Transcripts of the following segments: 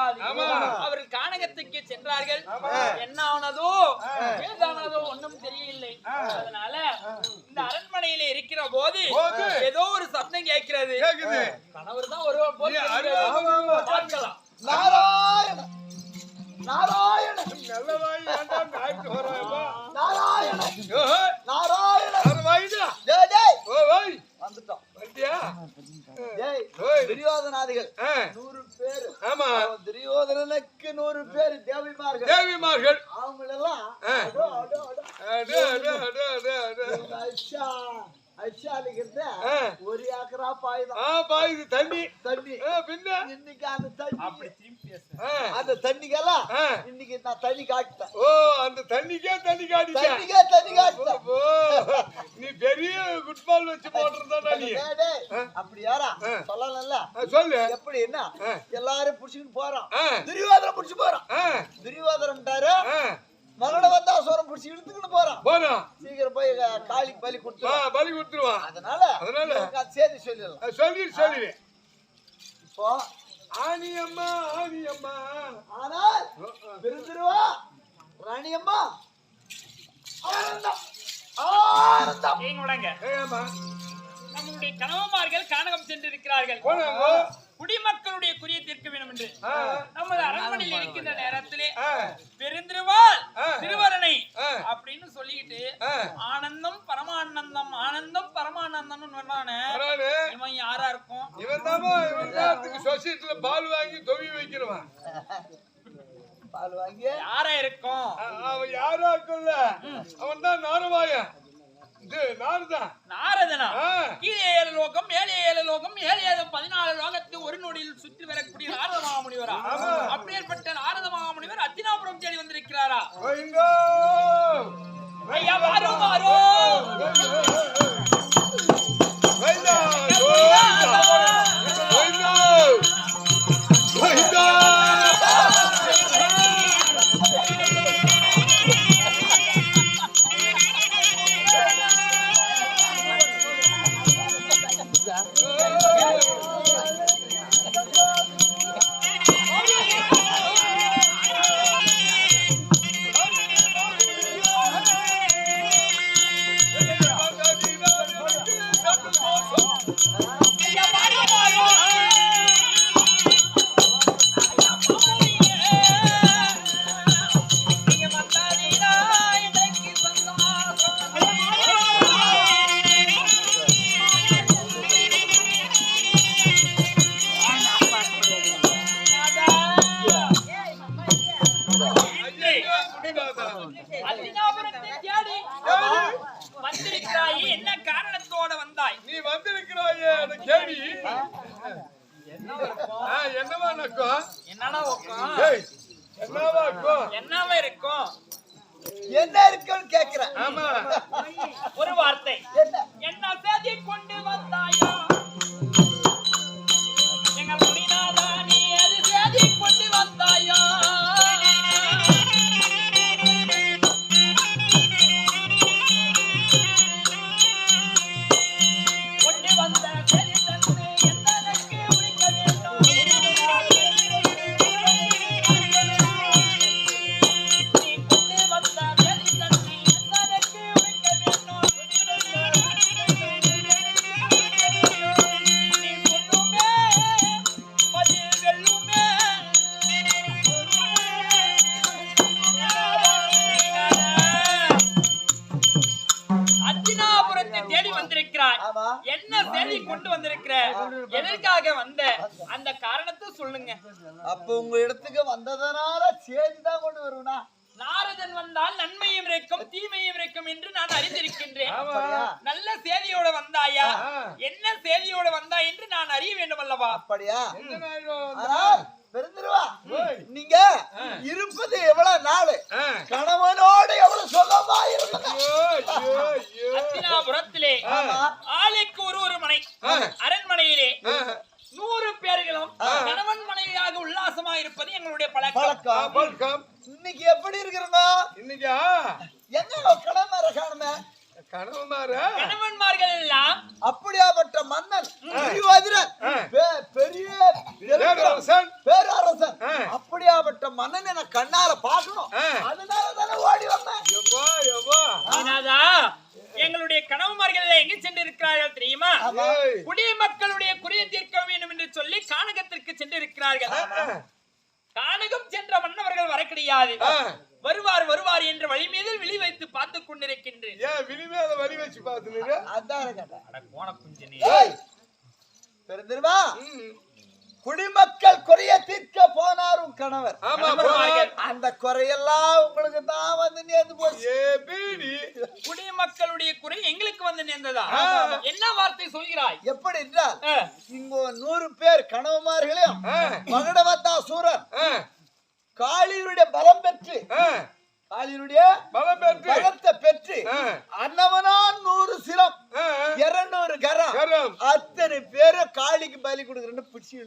சேர கிடையாது அவர்கள் கானகத்துக்கு சென்றார்கள். என்ன ஆனதோ ஏதானதோ ஒண்ணும் தெரியவில்லை. அதனால இந்த அரண்மனையில இருக்கிற போது ஏதோ ஒரு சத்தம் கேட்கிறது. கேக்குது. கணவர் தான் ஆமா. பார்க்கலாம். நாராயண நாராயண நல்லவாய் வேண்டாம் நாய்க்கு வராயப்பா நாராயண நாராயண டேய் டேய். ஓ வந்துட்டோம் ஓய். துரியோதனாதிகள். நூறு பேர். ஆமா. துரியோதனனுக்கு நூறு பேர் தேவிமார்கள். தேவிமார்கள். ஐஷாலிக்கிறத ஆ. ஒரு ஏக்கரா பாயுதான். ஆ பாயுது தண்ணி. தண்ணி. பின்ன? இன்னைக்கு அந்த தண்ணி. ஆ, அந்த தண்ணிக்கெல்லாம். இன்னைக்கு நான் தண்ணி காட்டுட்டேன். ஓ அந்த தண்ணிக்கே தண்ணி காட்டிட்ட தண்ணிக்கே தண்ணி பெரிய குட்பால் வச்சு போட்டுறதா நீ. அப்படி யாரா ஆ. சொல்லல ஆ, சொல்லு. எப்படி என்ன. எல்லாரும் புடிச்சுக்கிட்டு போறோம். ஆ, துரியோதனை புடிச்சு போறோம். ஆ, மகள வந்தா சோரம் புடிச்சு இழுத்துக்கிட்டு போறோம். போறோம். சீக்கிரம் போய் காளிக்கு பலி ஆ, கொடுத்துருவோம் பலி கொடுத்துருவான் அதனால அதனால? செய்தி சொல்லிடலாம். சொல்லி சொல்லி. இப்போ ஆனி அம்மா ஆனி அம்மா ஆனால் ஓ, ஆ. விருந்துருவா ராணியம்மா. ஆனந்தம். நம்மளுடைய கணவன்மார்கள் கானகம் சென்றிருக்கிறார்கள். குடிமக்களுடைய குறியை தீர்க்க வேண்டும் என்று நமது அரண்மனையில் இருக்கின்ற நேரத்திலே ஆ. திருவரணை. அப்படின்னு சொல்லிக்கிட்டு ஆ. ஆனந்தம் பரமானந்தம் ஆனந்தம் பரமானந்தம்னு சொன்னானே வரானே. இவன் யாரா இருக்கும்? இவன் தான். சொசைட்டில பால் வாங்கி தொவி வைக்கிறவன். பால் வாங்கி யாரா அவன் யாரா இருக்குல்ல அவன் தான் நானுதான் நாரதனா. கீழே ஏழு லோகம் மேலே ஏழு லோகம் ஏழு பதினாலு லோகத்தை ஒரு நொடியில் சுற்றி வரக்கூடிய நாரத மகாமுனிவரா. அப்படியேற்பட்ட நாரத மகாமுனிவர் அத்தினாபுரம் தேடி வந்திருக்கிறாரா? கோயிங்கோ ஐயா வாரோ வாரோ கொண்டு வந்திருக்கிற. எதற்காக வந்த? அந்த காரணத்தை சொல்லுங்க. அப்ப உங்க இடத்துக்கு வந்ததனால செய்தி தான் கொண்டு வருவனா? நாரதன் வந்தால் நன்மையும் இருக்கும் தீமையும் இருக்கும் என்று நான் அறிந்திருக்கின்றேன். நல்ல செய்தியோட வந்தாயா. என்ன செய்தியோட வந்தாய் என்று நான் அறிய வேண்டும் அல்லவா அப்படியா பெருந்திருவா. நீங்க இருப்பது எவ்வளவு நாள் ஆ. கணவனோடு எவ்வளவு சுகமா இருந்தது ஐயோ, ஐயோ, ஐயோ. அத்தினாபுரத்திலே ஆமா ஆளுக்கு ஒரு ஒரு மனை ஆ. அரண்மனையிலே ஆ. நூறு பேர்களும் கணவன் மனைவியாக உல்லாசமா இருப்பது எங்களுடைய பழக்கம் ஆ, பழக்கம் பழக்கம். இன்னைக்கு எப்படி இருக்கிறோங்க இன்னைக்கா என்ன கடமை காணுமே கணவனாரா கணவன்மார்கள் எல்லாம் அப்படியாப்பட்ட மன்னன் பெரியவதிரன், ஆ. பெ- பெரிய பேரரசன். பேரரசன் ஆ. அப்படியாப்பட்ட மன்னன் எனக்கு கண்ணால பார்க்கணும் ஆ. அதனால தானே ஓடி வந்தேன் எவ்வா, எவ்வா. என்னதா எங்களுடைய கணவன்மார்கள் எங்க சென்று இருக்கிறார்கள் தெரியுமா ஆமா. ஏய். குடிமக்களுடைய குறைய தீர்க்க வேண்டும் என்று சொல்லி கானகத்திற்கு சென்று இருக்கிறார்கள் ஆ. கானகம் சென்ற மன்னவர்கள் வர கிடையாது. வருவார் வருவார் என்ற வழி மீது விழி வைத்து பார்த்துக் கொண்டிருக்கின்றேன் ஏன் விழி மேல வச்சு பாத்துனுரு? அதான் கோண குஞ்சினே. ம். குடிமக்கள் குறைய தீர்க்க போனார் உன் கணவர். அந்த குறையெல்லாம் உங்களுக்கு தான் வந்து நேர்ந்து போச்சு ஏ பீடி குடிமக்களுடைய குறை எங்களுக்கு வந்து நேர்ந்ததா. என்ன வார்த்தை சொல்கிறாய் எப்படி என்றால். இங்க நூறு பேர் கணவன்மார்களையும். மகடவத்தா சூரன் ஆ. காளியருடைய பலம் பெற்று ஆ. காளியருடைய பலம் பெற்று பலத்தை பெற்று ஆ. அன்னவனான் நூறு சிரம் ஆ. இருநூறு கரம். அத்தனை பேரும் காளிக்கு பலி கொடுக்குறேன்னு பிடிச்சி.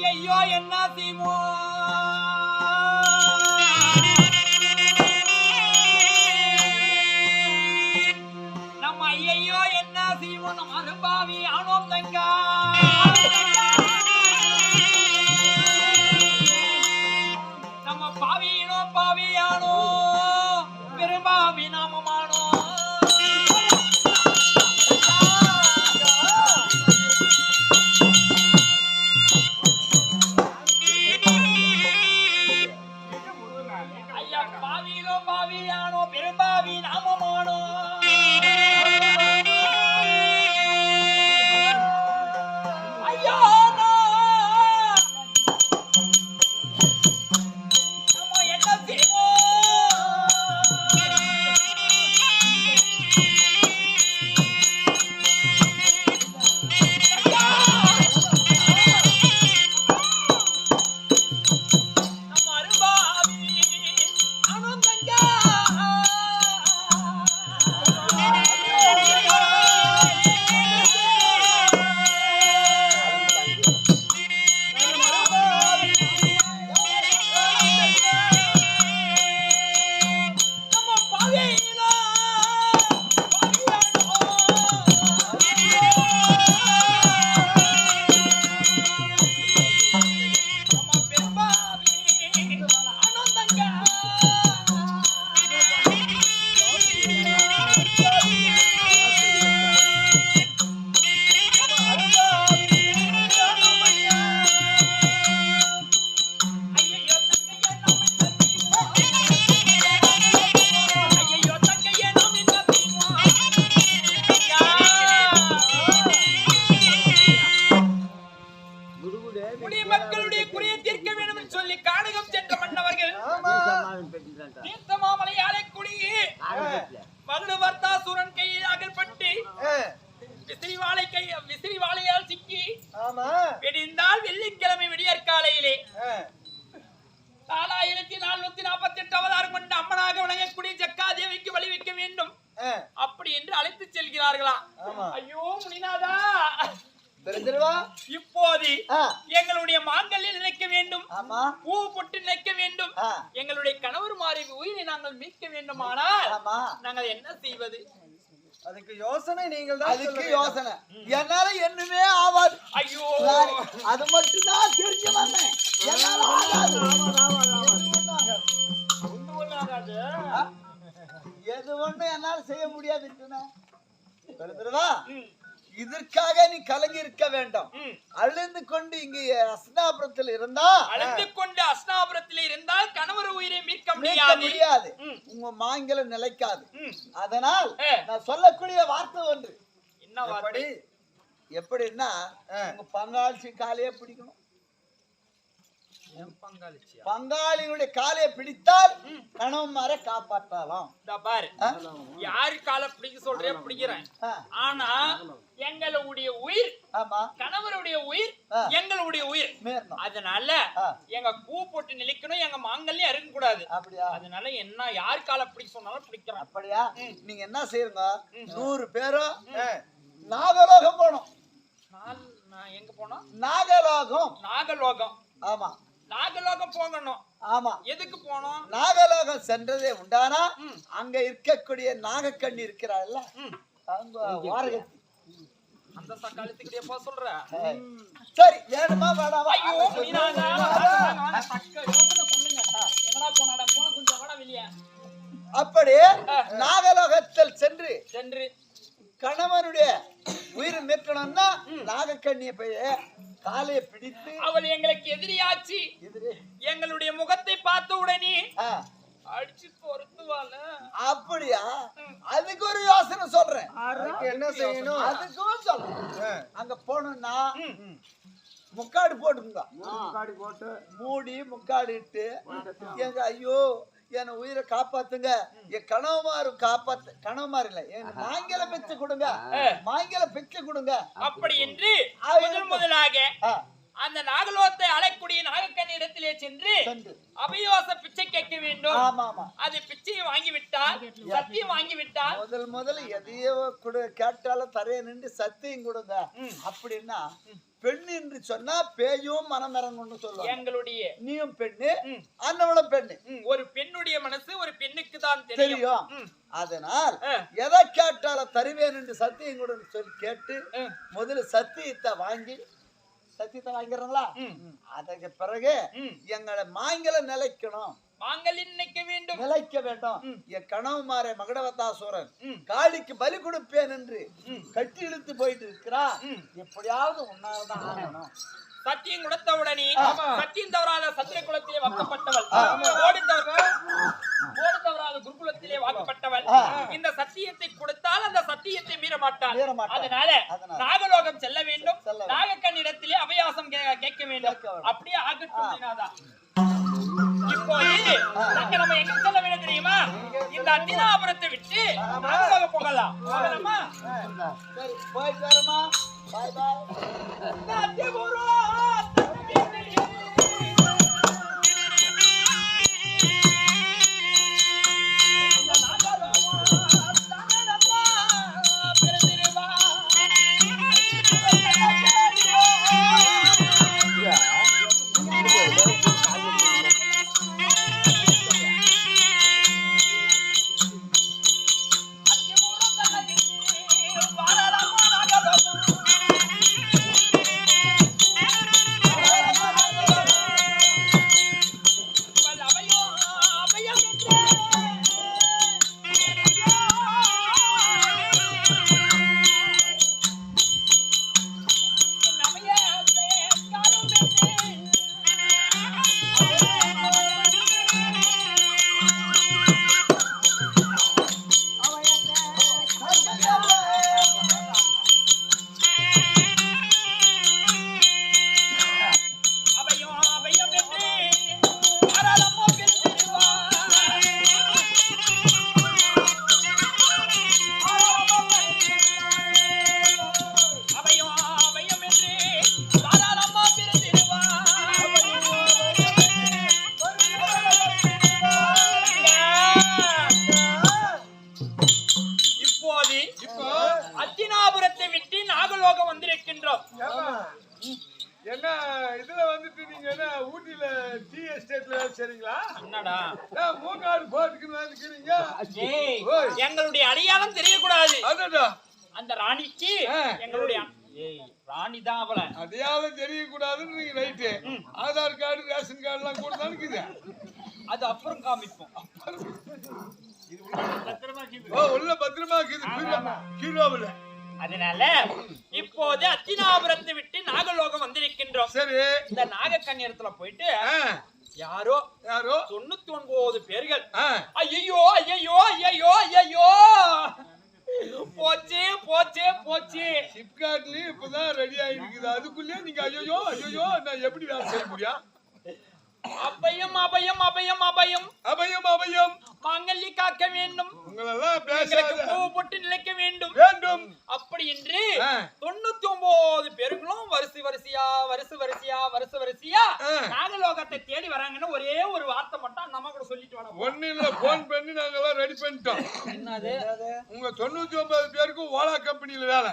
ஐயோ. என்ன செய்மோ விடிந்தால் வெள்ளிக்கிழமை விடியற்காலையிலே ஆ, நாலாயிரத்தி நானூத்தி நாற்பத்தி எட்டு அவதாரம் கொண்ட அம்மனாக விளங்கக்கூடிய ஜக்காதேவிக்கு வழி வைக்க வேண்டும். அப்படி என்று அழைத்து செல்கிறார்களாம். ஐயோ முனிநாதா. இப்போது எங்களுடைய மாங்கல்யம் நினைக்க வேண்டும். ஆமா. பூ பொட்டு நினைக்க வேண்டும். எங்களுடைய கணவர் மாறி உயிரை நாங்கள் மீட்க வேண்டுமானால் நாங்கள் என்ன செய்வது? அதுக்கு யோசனை நீங்கள் அதுக்கு யோசனை. என்னால என்னமே ஆகாது ஐயோ. அது மட்டும் தான் தெரிஞ்சு வந்தேன். என்னால ஆகாது எது ஒண்ணும் என்னால செய்ய முடியாது இதற்காக நீ கலங்கி இருக்க வேண்டாம். அழுந்து கொண்டு இங்கு அஸ்னாபுரத்தில் இருந்தா அழுந்து கொண்டு அஸ்னாபுரத்தில் இருந்தால் கணவர் உயிரை மீட்க முடியாது. உங்க மாங்கிலம் நிலைக்காது. அதனால். நான் சொல்லக்கூடிய வார்த்தை ஒன்று என்ன வார்த்தை எப்படின்னா உங்க பங்காளி காலையே பிடிக்கணும்? பங்காளியுடைய காலையை பிடித்தால் கணவன்மாரை காப்பாற்றலாம் இதா பாரு? யாரு காலை பிடிக்க சொல்றே பிடிக்கிறேன். ஆனா எங்களுடைய உயிர் கணவருடைய உயிர். எங்களுடைய உயிர். அதனால. எங்க பூ போட்டு நிலைக்கணும் எங்க மாங்கல்யம் அறுக்க கூடாது. அப்படியா? அதனால என்ன யார் காலை பிடிக்க சொன்னாலும் பிடிக்கிறேன். அப்படியா? நீங்க என்ன செய்யுங்க? நூறு பேரும் நாகலோகம் நான் எங்க போனோம்? நாகலோகம். நாகலோகம். ஆமா. நாகலோகம் போகணும். ஆமா. எதுக்கு போனோம்? நாகலோகம் சென்றதே உண்டானா. அங்க இருக்கக்கூடிய நாகக்கண்ணி இருக்கிறாள்ல? ம். அவங்க வாரகத்தி அந்த சக்காலத்துக்கிட்டே போக சொல்ற. சரி. வேணுமா ஐயோ யோசனை சொல்லுங்க எங்கடா போனாடா? போன கொஞ்சம் வாடா வெளியே. அப்படி நாகலோகத்தில் சென்று சென்று. கணவனுடைய உயிர் மீட்கணும்னா நாகக்கண்ணியை போய் காலையை பிடித்து அவள் எங்களுக்கு எதிரியாச்சு. எதிரே. எங்களுடைய முகத்தை பார்த்த உடனே அடிச்சு பொருத்துவாள அப்படியா? அதுக்கு ஒரு யோசனை சொல்றேன். அதுக்கு என்ன செய்யணும்? அதுக்கும் சொல்றேன். அங்க போனோம்னா முக்காடு போட்டுங்க முக்காடி போட்டு மூடி முக்காடு இட்டு எங்க ஐயோ என் உயிரை காப்பாத்துங்க. என் கணவமாரு காப்பாத்து கணவமாரு இல்ல என் மாங்கில பிச்சை கொடுங்க. மாங்கில பிச்சை கொடுங்க. அப்படி என்று முதல் முதலாக அந்த நாகலோகத்தை அழைக்கூடிய நாகக்கண்ணி இடத்திலே சென்று. அபிவாச பிச்சை கேட்க வேண்டும். ஆமா ஆமா அது பிச்சையை வாங்கி விட்டால் சத்தியம் வாங்கி விட்டால் முதல் முதல்ல எதையோ கொடு கேட்டாலும் தரைய நின்று சத்தியம் கொடுங்க. அப்படின்னா பெண் என்று சொன்னா பேயும் மனம் இறங்கும்னு சொல்லுவாங்க. எங்களுடைய நீயும் பெண்ணு. அண்ணவளும் பெண்ணு. ஒரு தான் தெரியும். அதனால். எதை கேட்டாலும் தருவேன் என்று சத்தியம் கொடுன்னு சொல்லி கேட்டு. முதல்ல சத்தியத்தை வாங்கி சத்தியத்தை வாங்கிறாங்களா ம். அதுக்கு பிறகு. எங்களை மாங்கல நிலைக்கணும் மாங்கல்யம் நினைக்க வேண்டும் நிலைக்க வேண்டும் என் கணவன்மாரே மகடவத்தாசூரன். காளிக்கு பலி கொடுப்பேன் என்று கட்டி இழுத்து போயிட்டு இருக்கிறா எப்படியாவது உன்னால்தான் ஆகணும் சத்தியம் கொடுத்த உடனே சத்தியம் தவறாத சத்திர குலத்திலே வாக்கப்பட்டவள். ஓடி தவற ஓடி தவறாத குருகுலத்திலே வாக்கப்பட்டவள். இந்த சத்தியத்தை கொடுத்தால் அந்த சத்தியத்தை மீற மாட்டாள் மாட்டாள். அதனால. நாகலோகம் செல்ல வேண்டும். நாகக்கண்ணிடத்திலே அபயாசம் கே- கேட்க வேண்டும். கேட்க வேண்டும். அப்படியே ஆகட்டும் இப்போது நாங்க நம்ம எங்க செல்ல வேண்டும் தெரியுமா? இந்த அத்தினாபுரத்தை விட்டு நாகலோகம் போகலாம். சரி போயிட்டு வரமா பாய் பாய் அபயம் என்னடா? மூக்காடு. எங்களுடைய அடையாளம் தெரியக்கூடாது. அந்த ராணிக்கு. எங்களுடைய ராணி தான் அவள. அதையாவது தெரியக்கூடாதுன்னு நீங்க right. Aadhaar card ration card எல்லாம் கூட தான் இருக்குது அது அப்புறம். காமிப்போம் உள்ள பத்திரமா கிலோவில் அதனால இப்போது அத்தினாபுரத்தை விட்டு நாகலோகம் வந்திருக்கின்றோம். சரி. இந்த நாகக்கண்ணியத்துல போயிட்டு யாரோ? யாரோ? தொண்ணூத்தி ஒன்பது பேர்கள் ஐயோ ஐயோ ஐயோ ஐயோ போச்சு போச்சு போச்சு. சிப்காட்லயும் இப்பதான் ரெடி ஆயிருக்குது. அதுக்குள்ளே நீங்க ஐயோ ஐயோ நான் எப்படி வேலை செய்ய முடியும்? அபயம் அபயம் அபயம் அபயம். அபயம் அபயம். மாங்கல்ய காக்க வேண்டும். உங்களெல்லாம் எங்களுக்கு பேசாத. பூ போட்டு நிலைக்க வேண்டும். வேண்டும். அப்படி என்று. தொண்ணூத்தி ஒன்பது பேர்களும் வரிசை வரிசையா வரிசை வரிசையா வரிசை வரிசையா ஆ. நாகலோகத்தை தேடி வராங்கன்னு ஒரே ஒரு வார்த்தை மட்டும் நம்ம கூட சொல்லிட்டு வரோம் ஒண்ணு இல்ல போன் பண்ணி நாங்கெல்லாம் ரெடி பண்ணிட்டோம். என்னது? உங்க தொண்ணூத்தி ஒன்பது பேருக்கும் ஓலா கம்பெனில வேலை.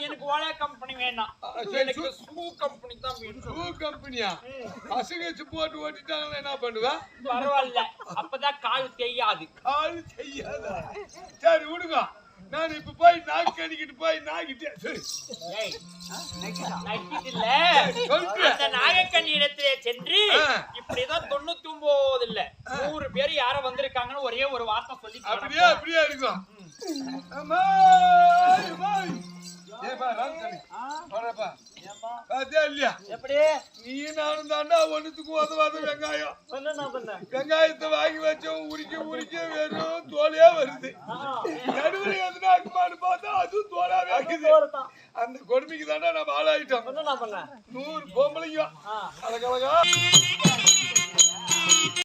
எனக்கு ஓலா கம்பெனி வேண்டாம். எனக்கு ஷூ கம்பெனி தான் வேணும். ஷூ கம்பெனியா? பசங்க போட்டு ஓட்டிட்டாங்கன்னா என்ன பண்ணுவா? பரவாயில்ல. அப்பதான் கால் தெரியாது கால் செய்யாத. சரி விடுங்க. நான் இப்ப போய் நாக்கு கடிக்கிட்டு போய் நாக்கிட்டேன். சரி. ஏய், நக்கிட்டு இல்ல. சொல்லிட்டு. ஆ. இப்படிதான் தொண்ணூத்தி ஒன்பது இல்ல நூறு பேர் யாரோ வந்திருக்காங்கன்னு ஒரே ஒரு வார்த்தை சொல்லி அப்படியே அப்படியே இருக்கும் வெங்காயத்தை வாங்கி வச்சோம் உரிக்க உரிக்க வெறும் தோலே வருது. நடுவில் பார்த்தா அதுவும் தோலாவே அந்த கொடுமைக்கு தானே நம்ம ஆளாயிட்டோம். என்ன நான் பண்ண? நூறு பொம்பளைங்க. அழகழகா.